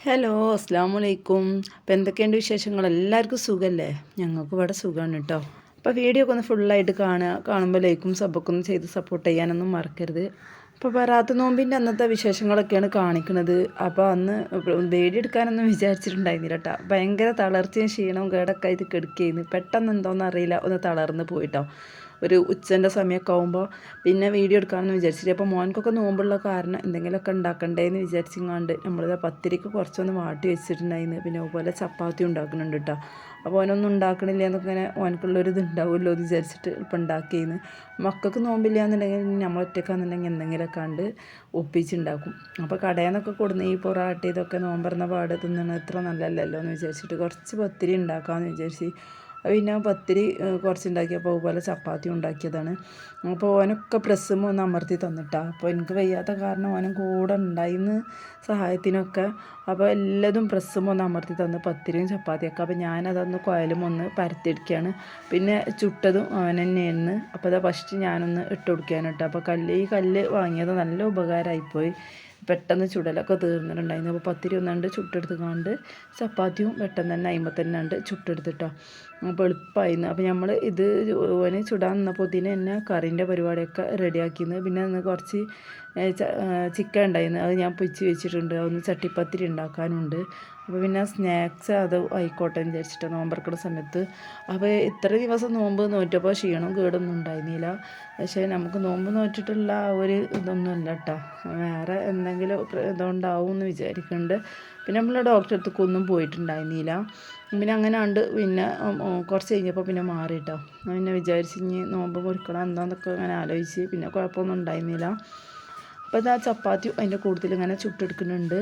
Hello അസ്സാം വലൈക്കും അപ്പോൾ എന്തൊക്കെയുണ്ട് വിശേഷങ്ങൾ എല്ലാവർക്കും സുഖമല്ലേ ഞങ്ങൾക്ക് ഇവിടെ സുഖമാണ് കേട്ടോ അപ്പോൾ വീഡിയോ ഒക്കെ ഒന്ന് ഫുള്ളായിട്ട് കാണുക കാണുമ്പോൾ ലൈക്കും സബൊക്കെ ഒന്ന് ചെയ്ത് സപ്പോർട്ട് ചെയ്യാനൊന്നും മറക്കരുത്. അപ്പോൾ വരാത്ത നോമ്പിന്റെ അന്നത്തെ വിശേഷങ്ങളൊക്കെയാണ് കാണിക്കുന്നത് അപ്പോൾ അന്ന് വീഡിയോ എടുക്കാനൊന്നും വിചാരിച്ചിട്ടുണ്ടായിരുന്നില്ല കേട്ടോ ഭയങ്കര തളർച്ചയും ക്ഷീണവും കേടൊക്കെ ഇത് കെടുക്കുകയായിരുന്നു പെട്ടെന്ന് എന്തോന്നറിയില്ല ഒന്ന് തളർന്ന് പോയിട്ടോ ഒരു ഉച്ചന്റെ സമയമൊക്കെ ആകുമ്പോൾ പിന്നെ വീഡിയോ എടുക്കാമെന്ന് വിചാരിച്ചിട്ട്. അപ്പോൾ മോൻക്കൊക്കെ നോമ്പുള്ള കാരണം എന്തെങ്കിലുമൊക്കെ ഉണ്ടാക്കണ്ടേന്ന് വിചാരിച്ചിങ്ങാണ്ട് നമ്മളിത് പത്തിരിക്ക് കുറച്ചൊന്ന് വാട്ടി വെച്ചിട്ടുണ്ടായിരുന്നു. പിന്നെ അതുപോലെ ചപ്പാത്തി ഉണ്ടാക്കുന്നുണ്ട് കേട്ടോ അപ്പോൾ ഓനൊന്നും ഉണ്ടാക്കണില്ല എന്നൊക്കെ ഇങ്ങനെ ഓനക്കുള്ളൊരു ഇത് ഉണ്ടാവുമല്ലോ എന്ന് വിചാരിച്ചിട്ട് ഇപ്പം ഉണ്ടാക്കിയെന്ന്. മക്കൾക്ക് നോമ്പില്ല എന്നുണ്ടെങ്കിൽ നമ്മൾ ഒറ്റക്കാന്നുണ്ടെങ്കിൽ എന്തെങ്കിലുമൊക്കെ കണ്ട് ഒപ്പിച്ചുണ്ടാക്കും. അപ്പോൾ കടയിൽ നിന്നൊക്കെ കൊടുന്ന് ഈ പൊറാട്ട ഇതൊക്കെ നോമ്പറന്ന പാട് തിന്നണ ഇത്ര നല്ലതല്ലല്ലോ എന്ന് വിചാരിച്ചിട്ട് കുറച്ച് പത്തിരി ഉണ്ടാക്കാമെന്ന് വിചാരിച്ച് പിന്നെ പത്തിരി കുറച്ചുണ്ടാക്കിയപ്പോൾ അതുപോലെ ചപ്പാത്തി ഉണ്ടാക്കിയതാണ്. അപ്പോൾ ഓനൊക്കെ പ്രസ്സും ഒന്ന് അമർത്തി തന്നിട്ടാ. അപ്പോൾ എനിക്ക് വയ്യാത്ത കാരണം ഓനും കൂടെ ഉണ്ടായിന്ന് സഹായത്തിനൊക്കെ. അപ്പോൾ എല്ലാതും പ്രസ്സും ഒന്ന് അമർത്തി തന്ന് പത്തിരിയും ചപ്പാത്തിയൊക്കെ. അപ്പോൾ ഞാനതൊന്ന് കുഴലും ഒന്ന് പരത്തിയെടുക്കുകയാണ്. പിന്നെ ചുട്ടതും അവൻ തന്നെയായിരുന്നു. അപ്പോൾ അതാ ഫസ്റ്റ് ഞാനൊന്ന് ഇട്ട് കൊടുക്കാനിട്ട് അപ്പോൾ കല്ല് ഈ കല്ല് വാങ്ങിയത് നല്ല ഉപകാരമായിപ്പോയി. പെട്ടെന്ന് ചുടലൊക്കെ തീർന്നിട്ടുണ്ടായിരുന്നു. അപ്പോൾ പത്തിരി ഒന്നുണ്ട് ചുട്ടെടുത്ത് കണ്ട് ചപ്പാത്തിയും പെട്ടെന്ന് തന്നെ അയിമ്പത്തന്നെ ഉണ്ട് ചുട്ടെടുത്തിട്ടോ അപ്പോൾ എളുപ്പമായിരുന്നു അപ്പോൾ നമ്മൾ ഇത് ഓന് ചുടാൻ നിന്നപ്പോൾ തന്നെ കറിന്റെ പരിപാടിയൊക്കെ റെഡിയാക്കിയിരുന്നു പിന്നെ അന്ന് കുറച്ച് ചിക്കൻ ഉണ്ടായിരുന്നു അത് ഞാൻ പൊച്ച് വെച്ചിട്ടുണ്ട്. അതൊന്ന് ചട്ടിപ്പത്തിരി ഉണ്ടാക്കാനുണ്ട്. അപ്പോൾ പിന്നെ സ്നാക്സ് അത് ആയിക്കോട്ടെ എന്ന് വിചാരിച്ചിട്ട് നോമ്പറക്കുന്ന സമയത്ത്. അപ്പോൾ ഇത്ര ദിവസം നോമ്പ് നോറ്റപ്പോൾ ക്ഷീണം കേടൊന്നും ഉണ്ടായിരുന്നില്ല. പക്ഷേ നമുക്ക് നോമ്പ് നോറ്റിട്ടുള്ള ഒരു ഇതൊന്നും അല്ല കേട്ടോ വേറെ എന്തെങ്കിലും ഇതുണ്ടാവും എന്ന് വിചാരിക്കുന്നുണ്ട് പിന്നെ നമ്മൾ ഡോക്ടറെ അടുത്തേക്കൊന്നും പോയിട്ടുണ്ടായിരുന്നില്ല. പിന്നെ അങ്ങനെ ഉണ്ട് പിന്നെ കുറച്ച് കഴിഞ്ഞപ്പോൾ പിന്നെ മാറി കേട്ടോ പിന്നെ വിചാരിച്ച് ഇനി നോമ്പ് മുറിക്കണം എന്താന്നൊക്കെ അങ്ങനെ ആലോചിച്ച് പിന്നെ കുഴപ്പമൊന്നും ഉണ്ടായിരുന്നില്ല. അപ്പോൾ ഇതാ ചപ്പാത്തി അതിന്റെ കൂടുതൽ ഇങ്ങനെ ചുട്ടെടുക്കുന്നുണ്ട്.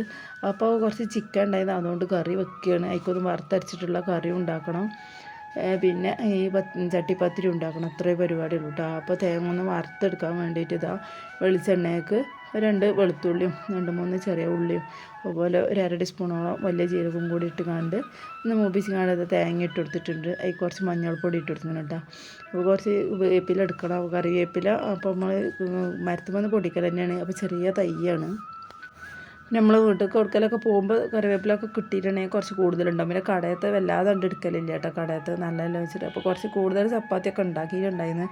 അപ്പോൾ കുറച്ച് ചിക്കൻ ഉണ്ടായത് അതുകൊണ്ട് കറി വെക്കുകയാണ്. അതിക്കൊന്ന് വറുത്തരച്ചിട്ടുള്ള കറി ഉണ്ടാക്കണം. പിന്നെ ഈ ചട്ടിപ്പത്തിരി ഉണ്ടാക്കണം. അത്രയും പരിപാടിയുള്ളൂ കേട്ടോ അപ്പോൾ തേങ്ങ ഒന്ന് വറുത്തെടുക്കാൻ വേണ്ടിയിട്ട് ഇതാ വെളിച്ചെണ്ണയ്ക്ക് രണ്ട് വെളുത്തുള്ളിയും രണ്ട് മൂന്ന് ചെറിയ ഉള്ളിയും അതുപോലെ ഒരു അര ടീസ്പൂണോളം വലിയ ജീരകം കൂടി ഇട്ട് കണ്ട് ഒന്ന് മൂപ്പിച്ച് കണ്ട് തേങ്ങ ഇട്ട് കൊടുത്തിട്ടുണ്ട്. അതിൽ കുറച്ച് മഞ്ഞൾപ്പൊടി ഇട്ട് കൊടുത്തിട്ടുണ്ട് കേട്ടോ. അപ്പോൾ കുറച്ച് വേപ്പില എടുക്കണം. കറിവേപ്പില. അപ്പോൾ നമ്മൾ മരത്തുമെന്ന് പൊടിക്കൽ തന്നെയാണ്. അപ്പോൾ ചെറിയ തയ്യാണ് നമ്മൾ വീട്ടിൽ കൊടുക്കലൊക്കെ പോകുമ്പോൾ കറിവേപ്പിലൊക്കെ കിട്ടിയിട്ടുണ്ടെങ്കിൽ കുറച്ച് കൂടുതലുണ്ടാവും. പിന്നെ കടയത്ത് വല്ലാതെ ഉണ്ട് എടുക്കലില്ല കേട്ടോ. കടയത്ത് നല്ലതല്ല വെച്ചിട്ട്. അപ്പോൾ കുറച്ച് കൂടുതൽ ചപ്പാത്തിയൊക്കെ ഉണ്ടാക്കിയിട്ടുണ്ടായിരുന്നു.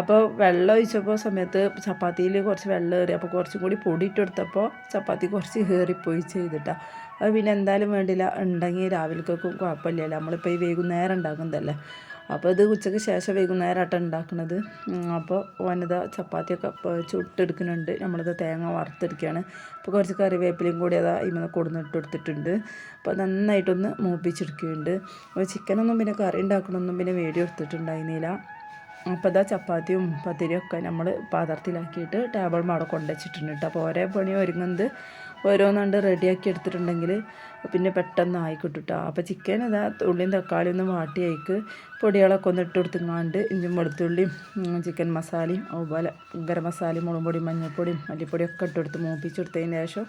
അപ്പോൾ വെള്ളം ഒഴിച്ചപ്പോൾ സമയത്ത് ചപ്പാത്തിയിൽ കുറച്ച് വെള്ളം കയറി. അപ്പോൾ കുറച്ചും കൂടി പൊടി ഇട്ടെടുത്തപ്പോൾ ചപ്പാത്തി കുറച്ച് കയറിപ്പോയി ചെയ്തിട്ടാണ് അത് പിന്നെ എന്തായാലും വേണ്ടില്ല. ഉണ്ടെങ്കിൽ രാവിലേക്കൊക്കെ കുഴപ്പമില്ലല്ലോ. നമ്മളിപ്പോൾ ഈ വൈകുന്നേരം ഉണ്ടാക്കുന്നതല്ലേ. അപ്പോൾ ഇത് ഉച്ചയ്ക്ക് ശേഷം വൈകുന്നേരമായിട്ട് ഉണ്ടാക്കുന്നത് അപ്പോൾ വനിത ചപ്പാത്തിയൊക്കെ ചുട്ടെടുക്കുന്നുണ്ട്. നമ്മളിത് തേങ്ങ വറുത്തെടുക്കുകയാണ് അപ്പോൾ കുറച്ച് കറിവേപ്പിലയും കൂടി അതാ കൊടുന്ന് കൊടുന്നിട്ട് എടുത്തിട്ടുണ്ട് അപ്പോൾ നന്നായിട്ടൊന്ന് മൂപ്പിച്ചെടുക്കുന്നുണ്ട്. അപ്പോൾ ചിക്കനൊന്നും പിന്നെ കറി ഉണ്ടാക്കണമൊന്നും പിന്നെ വീഡിയോ എടുത്തിട്ടുണ്ടായിരുന്നില്ല. അപ്പോൾ ഇതാ ചപ്പാത്തിയും പത്തിരിയൊക്കെ നമ്മൾ പാത്രത്തിലാക്കിയിട്ട് ടേബിൾ മാടെ കൊണ്ടുവച്ചിട്ടുണ്ട് കേട്ടോ അപ്പോൾ ഓരോ പണി ഒരുങ്ങുന്നത് ഓരോന്നുണ്ട് റെഡിയാക്കി എടുത്തിട്ടുണ്ടെങ്കിൽ പിന്നെ പെട്ടെന്ന് ആയിക്കിട്ടും കേട്ടോ അപ്പോൾ ചിക്കൻ ഇതാ ഉള്ളിയും തക്കാളി ഒന്ന് വാട്ടി അയക്ക് പൊടികളൊക്കെ ഒന്ന് ഇട്ട് കൊടുത്തുങ്ങാണ്ട് ഇഞ്ചും വെളുത്തുള്ളിയും ചിക്കൻ മസാലയും അതുപോലെ ഗരം മസാലയും മുളക് പൊടിയും മഞ്ഞൾപ്പൊടിയും മല്ലിപ്പൊടിയും ഒക്കെ ഇട്ടെടുത്ത് മൂപ്പിച്ചെടുത്തതിന് ശേഷം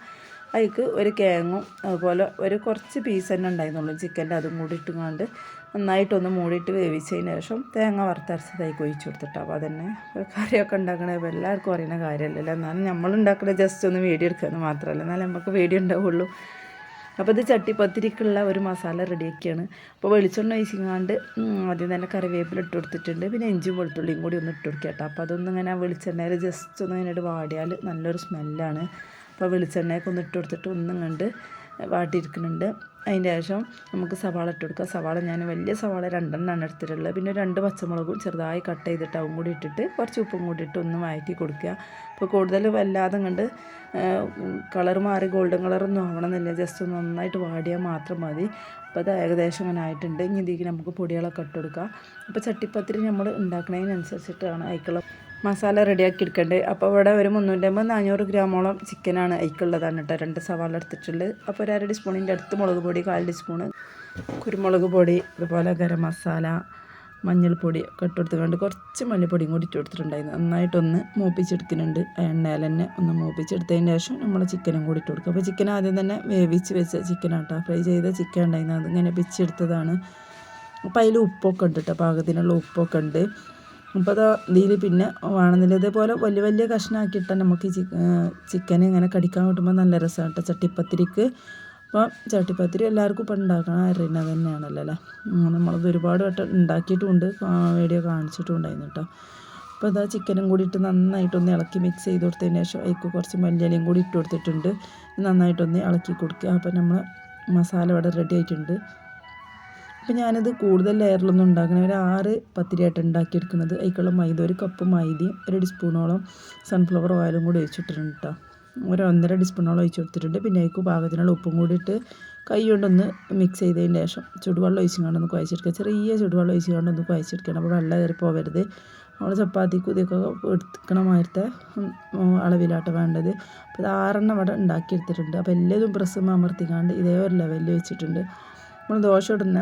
അതിക്ക് ഒരു കേങ്ങും അതുപോലെ ഒരു കുറച്ച് പീസ് തന്നെ ഉണ്ടായിരുന്നുള്ളൂ. ചിക്കന്റെ അതും കൂടി ഇട്ടുകൊണ്ട് നന്നായിട്ടൊന്ന് മൂടിയിട്ട് വേവിച്ചതിന് ശേഷം തേങ്ങ വറുത്തരച്ചതായി കൊഴിച്ചു കൊടുത്തിട്ട്. അപ്പോൾ അതന്നെ കറിയൊക്കെ ഉണ്ടാക്കണേ എല്ലാവർക്കും അറിയുന്ന കാര്യമല്ലല്ലോ. എന്നാലും നമ്മൾ ഉണ്ടാക്കുന്ന ജസ്റ്റ് ഒന്ന് വീഡിയോ എടുക്കുന്നത് മാത്രമല്ല. എന്നാലും നമുക്ക് വീഡിയോ ഉണ്ടാവുള്ളൂ. അപ്പോൾ ഇത് ചട്ടിപ്പത്തിരിക്കുള്ള ഒരു മസാല റെഡിയാക്കിയാണ് അപ്പോൾ വെളിച്ചെണ്ണ ഒഴിച്ചിങ്ങാണ്ട് ആദ്യം തന്നെ കറിവേപ്പില ഇട്ട് കൊടുത്തിട്ടുണ്ട്. പിന്നെ ഇഞ്ചും വെളുത്തുള്ളിയും കൂടി ഒന്ന് ഇട്ട് കൊടുക്കുക കേട്ടോ. അപ്പോൾ അതൊന്നും ഇങ്ങനെ വെളിച്ചെണ്ണയിൽ ജസ്റ്റ് ഒന്ന് ഇങ്ങനെ വാടിയാൽ നല്ലൊരു സ്മെല്ലാണ് അപ്പോൾ വെളിച്ചെണ്ണയൊക്കെ ഒന്ന് ഇട്ട് കൊടുത്തിട്ട് ഒന്നും കണ്ട് വാട്ടിയിരിക്കുന്നുണ്ട്. അതിന്റെ ശേഷം നമുക്ക് സവാള ഇട്ട് കൊടുക്കുക സവാള ഞാൻ വലിയ സവാള രണ്ടെണ്ണമാണ് എടുത്തിട്ടുള്ളത്. പിന്നെ രണ്ട് പച്ചമുളകും ചെറുതായി കട്ട് ചെയ്തിട്ട് അവും കൂടി ഇട്ടിട്ട് കുറച്ച് ഉപ്പും കൂടി ഇട്ട് ഒന്ന് വഴറ്റി കൊടുക്കുക. അപ്പോൾ കൂടുതൽ വല്ലാതെ കണ്ട് കളർ മാറി ഗോൾഡൻ കളറൊന്നും ആവണമെന്നില്ല. ജസ്റ്റ് ഒന്ന് നന്നായിട്ട് വാടിയാൽ മാത്രം മതി. അപ്പോൾ അത് ഏകദേശം അങ്ങനെ ആയിട്ടുണ്ട്. ഇനി ഇതിലേക്ക് നമുക്ക് പൊടികളൊക്കെ ഇട്ട് കൊടുക്കുക അപ്പോൾ ചട്ടിപ്പത്തിരി നമ്മൾ ഉണ്ടാക്കുന്നതിനനുസരിച്ചിട്ടാണ് അതിക്കുള്ള മസാല റെഡിയാക്കി എടുക്കേണ്ടത് അപ്പോൾ ഇവിടെ ഒരു മുന്നൂറ്റമ്പത് നാനൂറ് ഗ്രാമോളം ചിക്കനാണ് അതിക്കുള്ളതാണ് കേട്ടോ. രണ്ട് സവാള എടുത്തിട്ടുള്ളത്. അപ്പോൾ ഒരു അര ടീസ്പൂണിന്റെ അടുത്ത് മുളക് പൊടി കാൽ ടീസ്പൂണ് കുരുമുളക് പൊടി അതുപോലെ ഗരം മസാല മഞ്ഞൾപ്പൊടി ഒക്കെ ഇട്ട് കുറച്ച് മല്ലിപ്പൊടിയും കൂടി ഇട്ട് കൊടുത്തിട്ടുണ്ടായിരുന്നു. നന്നായിട്ടൊന്ന് മൂപ്പിച്ചെടുക്കുന്നുണ്ട്. എണ്ണയിൽ തന്നെ ഒന്ന് മൂപ്പിച്ചെടുത്തതിന് ശേഷം നമ്മൾ ചിക്കനും കൂടി ഇട്ട് കൊടുക്കും. അപ്പോൾ ചിക്കൻ ആദ്യം തന്നെ വേവിച്ച് വെച്ച ചിക്കനാട്ടോ ഫ്രൈ ചെയ്ത ചിക്കൻ ഉണ്ടായിരുന്നു. അതിങ്ങനെ പിച്ചെടുത്തതാണ് അപ്പോൾ അതിൽ ഉപ്പൊക്കെ ഉണ്ട് കേട്ടോ. പാകത്തിനുള്ള ഉപ്പൊക്കെ ഉണ്ട്. അപ്പോൾ അത് ഇതിൽ പിന്നെ വേണമെന്നില്ല. ഇതേപോലെ വലിയ വലിയ കഷ്ണമാക്കിയിട്ടാൽ നമുക്ക് ചിക്കൻ ഇങ്ങനെ കടിക്കാൻ കിട്ടുമ്പോൾ നല്ല രസമാണ് കേട്ടോ ചട്ടിപ്പത്തിരിക്ക്. അപ്പം ചട്ടിപ്പത്തിരി എല്ലാവർക്കും ഇപ്പം ഉണ്ടാക്കണം അറിയുന്നത് തന്നെയാണല്ലോ അല്ലേ? നമ്മളത് ഒരുപാട് വട്ടം ഉണ്ടാക്കിയിട്ടുമുണ്ട് വീഡിയോ കാണിച്ചിട്ടും ഉണ്ടായിരുന്നു കേട്ടോ. അപ്പോൾ ഇതാ ചിക്കനും കൂടി ഇട്ട് നന്നായിട്ടൊന്ന് ഇളക്കി മിക്സ് ചെയ്ത് കൊടുത്തതിന് ശേഷം അതിക്ക് കുറച്ച് മല്ലിയിലയും കൂടി ഇട്ട് കൊടുത്തിട്ടുണ്ട്. നന്നായിട്ടൊന്ന് ഇളക്കി കൊടുക്കുക. അപ്പോൾ നമ്മൾ മസാല ഇവിടെ റെഡി ആയിട്ടുണ്ട്. അപ്പോൾ ഞാനിത് കൂടുതൽ ലെയറിലൊന്നും ഉണ്ടാക്കണം ഒരു ആറ് പത്തിരിയായിട്ട് ഉണ്ടാക്കിയെടുക്കുന്നത്. അതിക്കുള്ള മൈദ ഒരു കപ്പ് മൈദയും ഒരു ടീസ്പൂണോളം സൺഫ്ലവർ ഓയിലും കൂടി ഒഴിച്ചിട്ടുണ്ട് കേട്ടോ ഒരു ഒന്നര ടീസ്പൂണോളം ഒഴിച്ച് കൊടുത്തിട്ടുണ്ട്. പിന്നെ അതിക്ക് പാകത്തിനുള്ള ഉപ്പും കൂടി ഇട്ട് കൈ കൊണ്ടൊന്ന് മിക്സ് ചെയ്തതിന് ശേഷം ചുടുവെള്ളം ഒഴിച്ചും കൊണ്ടൊന്ന് കുഴച്ചെടുക്കുക. ചെറിയ ചുടുവെള്ളം ഒഴിച്ച് കൊണ്ടൊന്ന് കുഴച്ചെടുക്കണം. അപ്പോൾ വെള്ളം കയറി പോകരുത് നമ്മൾ ചപ്പാത്തി കുതിയൊക്കെ എടുക്കണ മാതിരത്തെ അളവിലാട്ട് വേണ്ടത്. അപ്പോൾ ഇത് ആറെണ്ണം ഇവിടെ ഉണ്ടാക്കിയെടുത്തിട്ടുണ്ട്. അപ്പോൾ എല്ലാതും പ്രസ്സും അമർത്തിക്കാണ്ട് ഇതേ ഒരു ലെവലിൽ വെച്ചിട്ടുണ്ട്. നമ്മൾ ദോശ ഇടുന്ന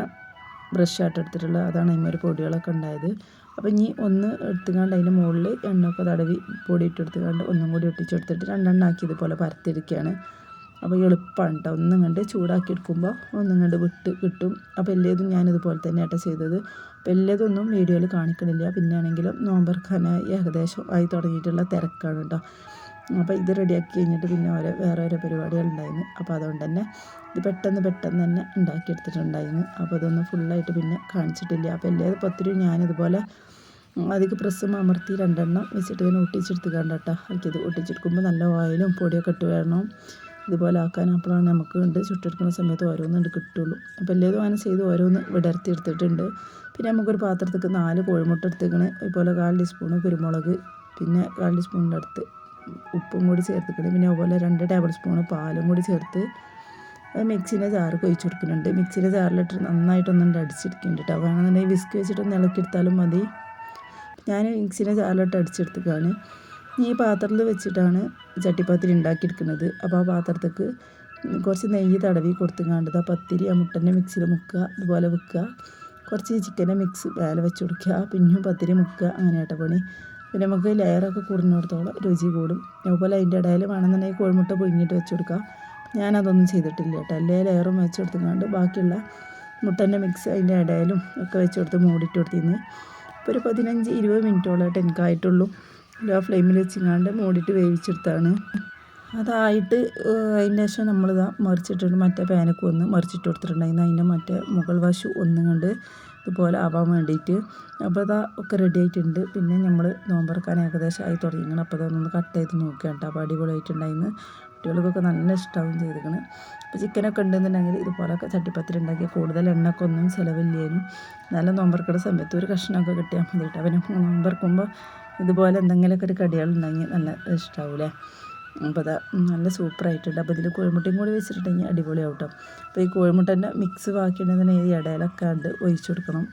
ബ്രഷായിട്ട് എടുത്തിട്ടുള്ളത് അതാണ് അതിന്മേൽ പൊടികളൊക്കെ ഉണ്ടായത്. അപ്പോൾ ഇനി ഒന്ന് എടുത്തുകൊണ്ട് അതിന്റെ മുകളിൽ എണ്ണയൊക്കെ തടവി പൊടി ഇട്ടെടുത്തുകൊണ്ട് ഒന്നും കൂടി ഒട്ടിച്ചെടുത്തിട്ട് രണ്ടെണ്ണം ആക്കി ഇതുപോലെ പരത്തിരിക്കുകയാണ് അപ്പോൾ എളുപ്പമാണ് കേട്ടോ. ഒന്നും കണ്ട് ചൂടാക്കി എടുക്കുമ്പോൾ ഒന്നും കണ്ട് വിട്ട് കിട്ടും. അപ്പോൾ എല്ലാതും ഞാനിതുപോലെ തന്നെയാട്ടോ ചെയ്തത്. അപ്പോൾ എല്ലാതൊന്നും വീഡിയോയിൽ കാണിക്കണില്ല. പിന്നെ ആണെങ്കിലും നോമ്പർക്കാനായി ഏകദേശം ആയി തുടങ്ങിയിട്ടുള്ള തിരക്കാണ് കേട്ടോ. അപ്പോൾ ഇത് റെഡിയാക്കി കഴിഞ്ഞിട്ട് പിന്നെ ഓരോ വേറെ ഓരോ പരിപാടികളുണ്ടായിരുന്നു. അപ്പോൾ അതുകൊണ്ട് തന്നെ ഇത് പെട്ടെന്ന് പെട്ടെന്ന് തന്നെ ഉണ്ടാക്കിയെടുത്തിട്ടുണ്ടായിരുന്നു. അപ്പോൾ അതൊന്നും ഫുള്ളായിട്ട് പിന്നെ കാണിച്ചിട്ടില്ല. അപ്പോൾ എല്ലാ പത്തിരും ഞാനിതുപോലെ അതിക്ക് പ്രസ്സും അമർത്തി രണ്ടെണ്ണം വെച്ചിട്ട് ഇങ്ങനെ ഒട്ടിച്ചെടുത്ത് കണ്ടട്ടോ ആക്കിയത്. ഒട്ടിച്ചെടുക്കുമ്പോൾ നല്ല ഓയിലും പൊടിയൊക്കെ ഇട്ട് വേണം ഇതുപോലെ ആക്കാൻ അപ്പോഴാണ് നമുക്ക് ഉണ്ട് ചുട്ടെടുക്കുന്ന സമയത്ത് ഓരോന്നും ഉണ്ട് കിട്ടുള്ളൂ. അപ്പോൾ എല്ലാതും അങ്ങനെ ചെയ്ത് ഓരോന്ന് വിടർത്തി എടുത്തിട്ടുണ്ട്. പിന്നെ നമുക്കൊരു പാത്രത്തേക്ക് നാല് കോഴിമുട്ട എടുത്തേക്കണേ. ഇതുപോലെ കാൽ ടീസ്പൂണ് കുരുമുളക് പിന്നെ കാൽ ടീസ്പൂണിന്റെ അടുത്ത് ഉപ്പും കൂടി ചേർത്തിക്കണം പിന്നെ അതുപോലെ രണ്ട് ടേബിൾ സ്പൂണ് പാലും കൂടി ചേർത്ത് മിക്സിന്റെ ജാറ് കൊഴിച്ച് കൊടുക്കുന്നുണ്ട്. മിക്സിന്റെ ജാറിലിട്ട് നന്നായിട്ടൊന്നും അടിച്ചെടുക്കുന്നുണ്ട് കേട്ടോ വേണമെന്നുണ്ടെങ്കിൽ വിസ്ക് വെച്ചിട്ടൊന്ന് ഇളക്കിയെടുത്താലും മതി. ഞാൻ മിക്സിന്റെ ജാറിലിട്ട് അടിച്ചെടുത്തിക്കാണ് ഈ പാത്രത്തിൽ വെച്ചിട്ടാണ് ചട്ടിപ്പത്തിരി ഉണ്ടാക്കിയെടുക്കുന്നത് അപ്പോൾ ആ പാത്രത്തേക്ക് കുറച്ച് നെയ്യ് തടവി കൊടുത്തുങ്ങാണ്ട് ആ പത്തിരി ആ മുട്ടന്റെ മിക്സിയിൽ മുക്കുക അതുപോലെ വെക്കുക. കുറച്ച് ചിക്കന്റെ മിക്സ് വേല വെച്ച് കൊടുക്കുക. പിന്നെയും പത്തിരി മുക്കുക. അങ്ങനെ കേട്ടോ പണി. പിന്നെ നമുക്ക് ലെയറൊക്കെ കൂടുന്നിടത്തോളം രുചി കൂടും. അതുപോലെ അതിന്റെ ഇടയിൽ വേണമെന്നുണ്ടെങ്കിൽ കോഴിമുട്ട പുഴുങ്ങിയിട്ട് വെച്ച് കൊടുക്കുക ഞാനതൊന്നും ചെയ്തിട്ടില്ല കേട്ടോ. എല്ലാ ലെയറും വെച്ച് കൊടുത്തുകൊണ്ട് ബാക്കിയുള്ള മുട്ടന്റെ മിക്സ് അതിന്റെ ഇടയിലും ഒക്കെ വെച്ച് കൊടുത്ത് മൂടിയിട്ട് കൊടുത്തിരുന്ന്. ഇപ്പോൾ ഒരു പതിനഞ്ച് ഇരുപത് മിനിറ്റോളമായിട്ട് എനിക്കായിട്ടുള്ളൂ. ലോ ഫ്ലെയിമിൽ വെച്ചിങ്ങാണ്ട് മൂടിയിട്ട് വേവിച്ചെടുത്താണ്. അതായിട്ട് അതിന്റെ ശേഷം നമ്മളിതാ മറിച്ചിട്ടുണ്ട് മറ്റേ പാനക്ക് ഒന്ന് മറിച്ചിട്ട് കൊടുത്തിട്ടുണ്ടായിരുന്നു. അതിന്റെ മറ്റേ മുകൾ വശു ഒന്നും കണ്ട് ഇതുപോലെ ആവാൻ വേണ്ടിയിട്ട്. അപ്പോൾ അതാ ഒക്കെ റെഡി ആയിട്ടുണ്ട്. പിന്നെ നമ്മൾ നോമ്പറക്കാൻ ഏകദേശം ആയി തുടങ്ങിക്കണം അപ്പോൾ അതൊന്ന് കട്ട് ചെയ്ത് നോക്കുക കേട്ടോ അപ്പോൾ അടിപൊളിയായിട്ടുണ്ടായിരുന്നു കുട്ടികൾക്കൊക്കെ നല്ല ഇഷ്ടമാവും ചെയ്തിരിക്കണം അപ്പോൾ ചിക്കനൊക്കെ ഉണ്ടെന്നുണ്ടെങ്കിൽ ഇതുപോലൊക്കെ ചട്ടിപ്പത്തിരി ഉണ്ടാക്കി കൂടുതൽ എണ്ണയൊക്കെ ഒന്നും ചിലവില്ലേനും. നല്ല നോമ്പറക്കയുടെ സമയത്ത് ഒരു കഷ്ണമൊക്കെ കിട്ടിയാൽ മതി കേട്ടോ അവന് നോമ്പറക്കുമ്പോൾ ഇതുപോലെ എന്തെങ്കിലുമൊക്കെ ഒരു കടികളുണ്ടെങ്കിൽ നല്ല ഇഷ്ടമാവില്ലേ അപ്പോൾ അത് നല്ല സൂപ്പറായിട്ടുണ്ട് അപ്പോൾ ഇതിൽ കോഴിമുട്ടയും കൂടി വെച്ചിട്ടുണ്ടെങ്കിൽ അടിപൊളിയാവും കേട്ടോ അപ്പോൾ ഈ കോഴിമുട്ടന്റെ മിക്സ് ബാക്കിയുണ്ടെങ്കിൽ ഈ ഇടയിലൊക്കെ ഉണ്ട് ഒഴിച്ചു കൊടുക്കണം.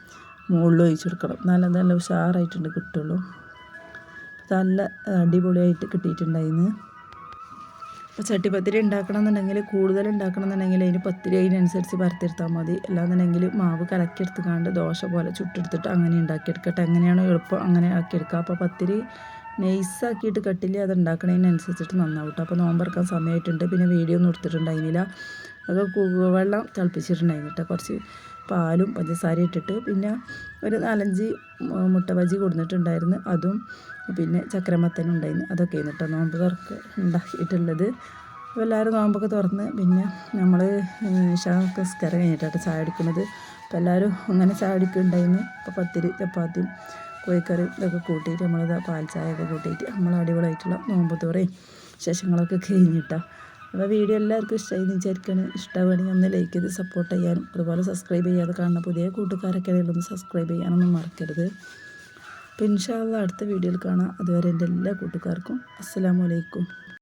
മുകളിൽ ഒഴിച്ചു കൊടുക്കണം. നല്ല നല്ല ഉഷാറായിട്ടുണ്ട് കിട്ടുള്ളൂ. നല്ല അടിപൊളിയായിട്ട് കിട്ടിയിട്ടുണ്ടായിരുന്നു അപ്പോൾ ചട്ടിപ്പത്തിരി ഉണ്ടാക്കണമെന്നുണ്ടെങ്കിൽ കൂടുതൽ ഉണ്ടാക്കണമെന്നുണ്ടെങ്കിൽ അതിന് പത്തിരി അതിനനുസരിച്ച് പരത്തിയെടുത്താൽ മതി. അല്ലാന്നുണ്ടെങ്കിൽ മാവ് കലക്കിയെടുത്തുകൊണ്ട് ദോശ പോലെ ചുട്ടെടുത്തിട്ട് അങ്ങനെ ഉണ്ടാക്കിയെടുക്കട്ടെ. എങ്ങനെയാണോ എളുപ്പം അങ്ങനെ ആക്കിയെടുക്കുക അപ്പോൾ പത്തിരി നൈസാക്കിയിട്ട് കട്ടില്ല അത് ഉണ്ടാക്കണതിനനുസരിച്ചിട്ട് നന്നാവും അപ്പോൾ നോമ്പറക്കാൻ സമയമായിട്ടുണ്ട് പിന്നെ വീഡിയോ ഒന്നും എടുത്തിട്ടുണ്ടായിരുന്നില്ല. അത് വെള്ളം തിളപ്പിച്ചിട്ടുണ്ടായിരുന്നു കേട്ടോ കുറച്ച് പാലും പഞ്ചസാര ഇട്ടിട്ട് പിന്നെ ഒരു നാലഞ്ച് മുട്ട ബജി കൊടുത്തിട്ടുണ്ടായിരുന്നു അതും പിന്നെ ചക്രമത്തനും ഉണ്ടായിരുന്നു. അതൊക്കെ കേട്ടോ നോമ്പ് തുറക്ക് ഉണ്ടാക്കിയിട്ടുള്ളത് അപ്പോൾ എല്ലാവരും നോമ്പൊക്കെ തുറന്ന് പിന്നെ നമ്മൾ ഷാക്ക് സ്കര കഴിഞ്ഞിട്ടാണ് ചായ എടുക്കുന്നത് അപ്പോൾ എല്ലാവരും അങ്ങനെ ചായ എടുക്കുന്നുണ്ടായിരുന്നു അപ്പോൾ പത്തിരി ചപ്പാത്തിയും കോഴിക്കറി ഇതൊക്കെ കൂട്ടിയിട്ട് നമ്മളിത് പാൽച്ചായ ഒക്കെ കൂട്ടിയിട്ട് നമ്മൾ അടിപൊളിയായിട്ടുള്ള നോമ്പ് തുറയും. വിശേഷങ്ങളൊക്കെ കഴിഞ്ഞിട്ടാണ് അപ്പോൾ വീഡിയോ എല്ലാവർക്കും ഇഷ്ടമായി വിചാരിക്കണം ഇഷ്ടമാണെങ്കിൽ ഒന്ന് ലൈക്ക് ചെയ്ത് സപ്പോർട്ട് ചെയ്യാനും അതുപോലെ സബ്സ്ക്രൈബ് ചെയ്യാതെ കാണുന്ന പുതിയ കൂട്ടുകാരൊക്കെ ഒന്ന് സബ്സ്ക്രൈബ് ചെയ്യാനൊന്നും മറക്കരുത്. അപ്പോൾ ഇൻഷാല്ല അടുത്ത വീഡിയോയിൽ കാണാം. അതുവരെ എന്റെ എല്ലാ കൂട്ടുകാർക്കും അസ്സാം വലൈക്കും